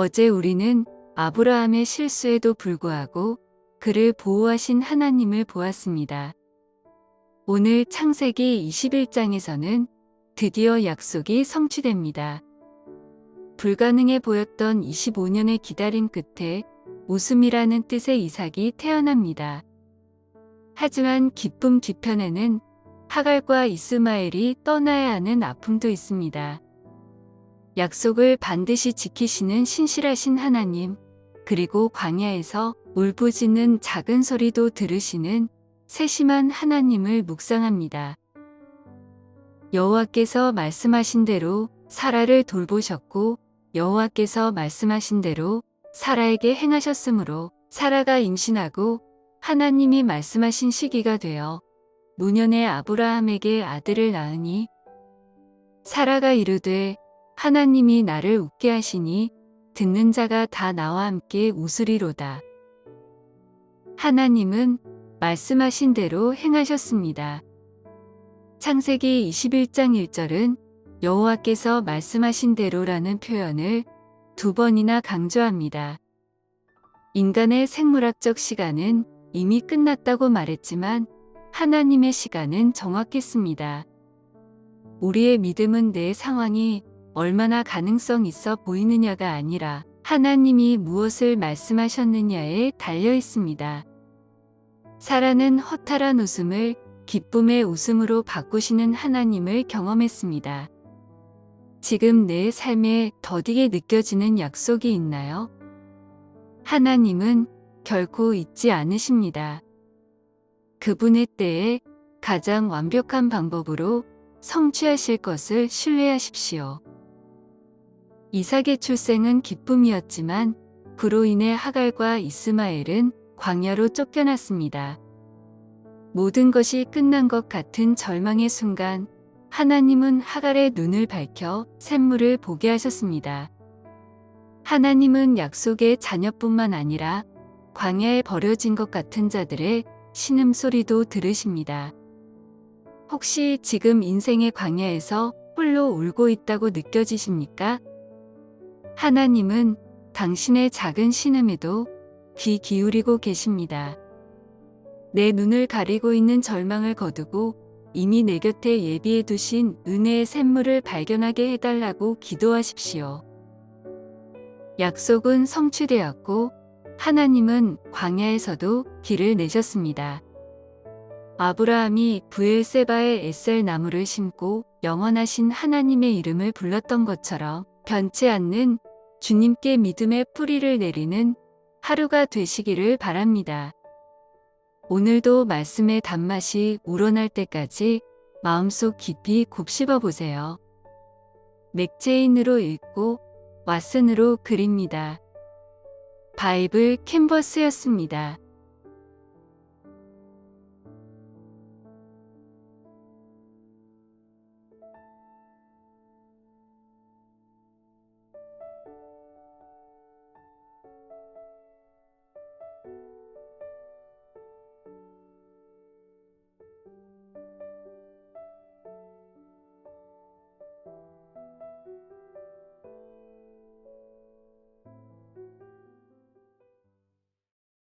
어제 우리는 아브라함의 실수에도 불구하고 그를 보호하신 하나님을 보았습니다. 오늘 창세기 21장에서는 드디어 약속이 성취됩니다. 불가능해 보였던 25년의 기다림 끝에 웃음이라는 뜻의 이삭이 태어납니다. 하지만 기쁨 뒤편에는 하갈과 이스마엘이 떠나야 하는 아픔도 있습니다. 약속을 반드시 지키시는 신실하신 하나님, 그리고 광야에서 울부짖는 작은 소리도 들으시는 세심한 하나님을 묵상합니다. 여호와께서 말씀하신 대로 사라를 돌보셨고 여호와께서 말씀하신 대로 사라에게 행하셨으므로 사라가 임신하고 하나님이 말씀하신 시기가 되어 노년의 아브라함에게 아들을 낳으니 사라가 이르되 하나님이 나를 웃게 하시니 듣는 자가 다 나와 함께 웃으리로다. 하나님은 말씀하신 대로 행하셨습니다. 창세기 21장 1절은 여호와께서 말씀하신 대로라는 표현을 두 번이나 강조합니다. 인간의 생물학적 시간은 이미 끝났다고 말했지만 하나님의 시간은 정확했습니다. 우리의 믿음은 내 상황이 얼마나 가능성 있어 보이느냐가 아니라 하나님이 무엇을 말씀하셨느냐에 달려 있습니다. 사라는 허탈한 웃음을 기쁨의 웃음으로 바꾸시는 하나님을 경험했습니다. 지금 내 삶에 더디게 느껴지는 약속이 있나요? 하나님은 결코 잊지 않으십니다. 그분의 때에 가장 완벽한 방법으로 성취하실 것을 신뢰하십시오. 이삭의 출생은 기쁨이었지만 그로 인해 하갈과 이스마엘은 광야로 쫓겨났습니다. 모든 것이 끝난 것 같은 절망의 순간 하나님은 하갈의 눈을 밝혀 샘물을 보게 하셨습니다. 하나님은 약속의 자녀뿐만 아니라 광야에 버려진 것 같은 자들의 신음소리도 들으십니다. 혹시 지금 인생의 광야에서 홀로 울고 있다고 느껴지십니까? 하나님은 당신의 작은 신음에도 귀 기울이고 계십니다. 내 눈을 가리고 있는 절망을 거두고 이미 내 곁에 예비해 두신 은혜의 샘물을 발견하게 해달라고 기도하십시오. 약속은 성취되었고 하나님은 광야에서도 길을 내셨습니다. 아브라함이 부엘세바의 에셀 나무를 심고 영원하신 하나님의 이름을 불렀던 것처럼 변치 않는 주님께 믿음의 뿌리를 내리는 하루가 되시기를 바랍니다. 오늘도 말씀의 단맛이 우러날 때까지 마음속 깊이 곱씹어 보세요. 맥체인으로 읽고 왓슨으로 그립니다. 바이블 캔버스였습니다.